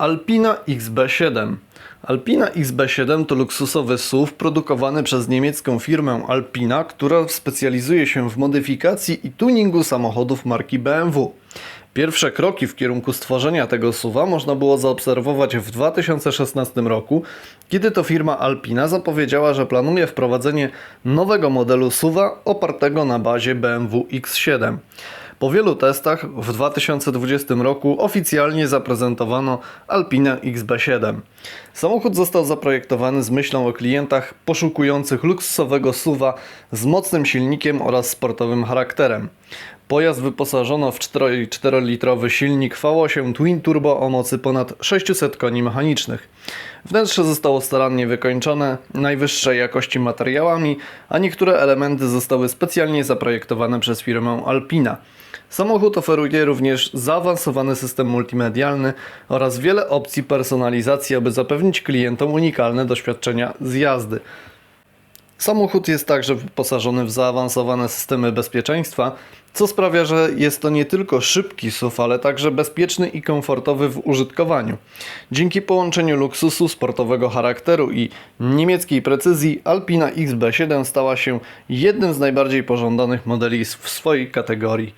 Alpina XB7. Alpina XB7 to luksusowy SUV produkowany przez niemiecką firmę Alpina, która specjalizuje się w modyfikacji i tuningu samochodów marki BMW. Pierwsze kroki w kierunku stworzenia tego SUVa można było zaobserwować w 2016 roku, kiedy to firma Alpina zapowiedziała, że planuje wprowadzenie nowego modelu SUVa opartego na bazie BMW X7. Po wielu testach w 2020 roku oficjalnie zaprezentowano Alpinę XB7. Samochód został zaprojektowany z myślą o klientach poszukujących luksusowego SUVa z mocnym silnikiem oraz sportowym charakterem. Pojazd wyposażono w 4,4-litrowy silnik V8 Twin Turbo o mocy ponad 600 koni mechanicznych. Wnętrze zostało starannie wykończone najwyższej jakości materiałami, a niektóre elementy zostały specjalnie zaprojektowane przez firmę Alpina. Samochód oferuje również zaawansowany system multimedialny oraz wiele opcji personalizacji, aby zapewnić klientom unikalne doświadczenia z jazdy. Samochód jest także wyposażony w zaawansowane systemy bezpieczeństwa, co sprawia, że jest to nie tylko szybki SUV, ale także bezpieczny i komfortowy w użytkowaniu. Dzięki połączeniu luksusu, sportowego charakteru i niemieckiej precyzji, Alpina XB7 stała się jednym z najbardziej pożądanych modeli w swojej kategorii.